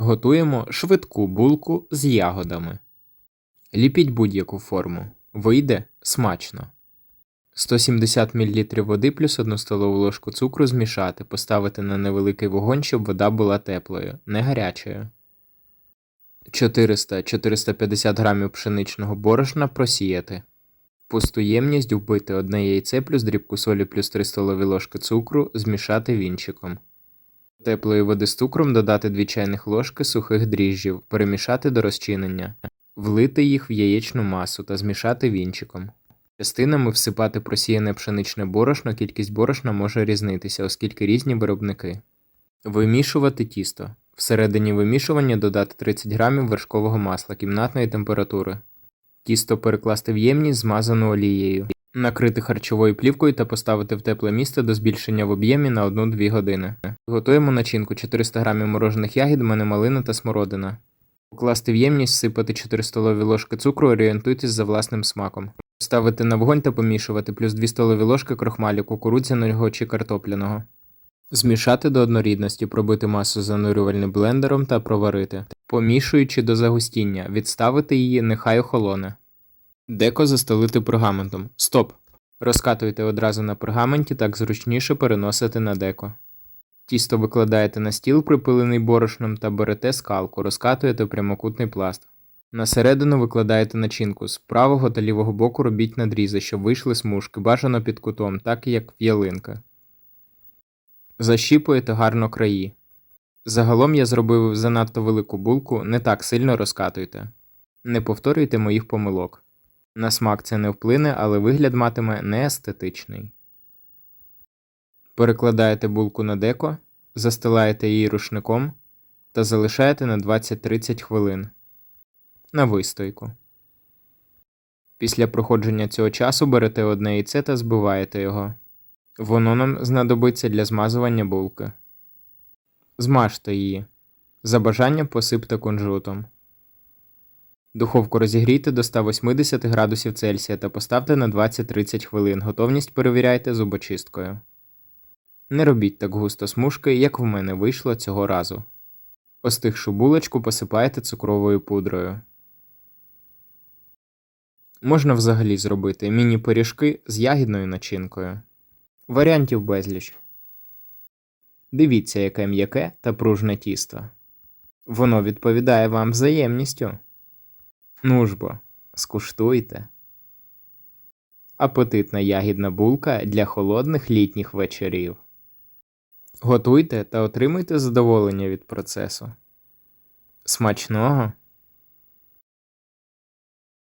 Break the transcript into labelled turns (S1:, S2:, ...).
S1: Готуємо швидку булку з ягодами. Ліпіть будь-яку форму. Вийде смачно. 170 мл води плюс 1 столову ложку цукру змішати, поставити на невеликий вогонь, щоб вода була теплою, не гарячою. 400-450 грамів пшеничного борошна просіяти. Пусту ємність вбити одне яйце плюс дрібку солі плюс 3 столові ложки цукру, змішати вінчиком. Теплої води з цукром додати 2 чайних ложки сухих дріжджів, перемішати до розчинення, влити їх в яєчну масу та змішати вінчиком. Частинами всипати просіяне пшеничне борошно, кількість борошна може різнитися, оскільки різні виробники. Вимішувати тісто. Всередині вимішування додати 30 грамів вершкового масла кімнатної температури. Тісто перекласти в ємність, змазану олією. Накрити харчовою плівкою та поставити в тепле місце до збільшення в об'ємі на 1-2 години. Готуємо начинку 400 грамів морожених ягід, мене малина та смородина. Покласти в ємність, всипати 4 столові ложки цукру, орієнтуйтесь за власним смаком. Ставити на вогонь та помішувати плюс 2 столові ложки крохмалю кукурудзяного чи картопляного. Змішати до однорідності, пробити масу занурювальним блендером та проварити. Помішуючи до загустіння, відставити її, нехай охолоне. Деко застелити пергаментом. Стоп! Розкатуйте одразу на пергаменті, так зручніше переносити на деко. Тісто викладаєте на стіл, припилений борошном, та берете скалку, розкатуєте прямокутний пласт. На середину викладаєте начинку. З правого та лівого боку робіть надрізи, щоб вийшли смужки, бажано під кутом, так як в ялинка. Защіпуєте гарно краї. Загалом я зробив занадто велику булку, не так сильно розкатуйте. Не повторюйте моїх помилок. На смак це не вплине, але вигляд матиме неестетичний. Перекладаєте булку на деко, застилаєте її рушником та залишаєте на 20-30 хвилин на вистойку. Після проходження цього часу берете одне яйце та збиваєте його. Воно нам знадобиться для змазування булки. Змажте її. За бажанням посипте кунжутом. Духовку розігрійте до 180 градусів Цельсія та поставте на 20-30 хвилин. Готовність перевіряйте зубочисткою. Не робіть так густо смужки, як в мене вийшло цього разу. Остигшу булочку посипаєте цукровою пудрою. Можна взагалі зробити міні-пиріжки з ягідною начинкою. Варіантів безліч. Дивіться, яке м'яке та пружне тісто. Воно відповідає вам взаємністю. Ну ж бо, скуштуйте. Апетитна ягідна булка для холодних літніх вечорів. Готуйте та отримуйте задоволення від процесу. Смачного!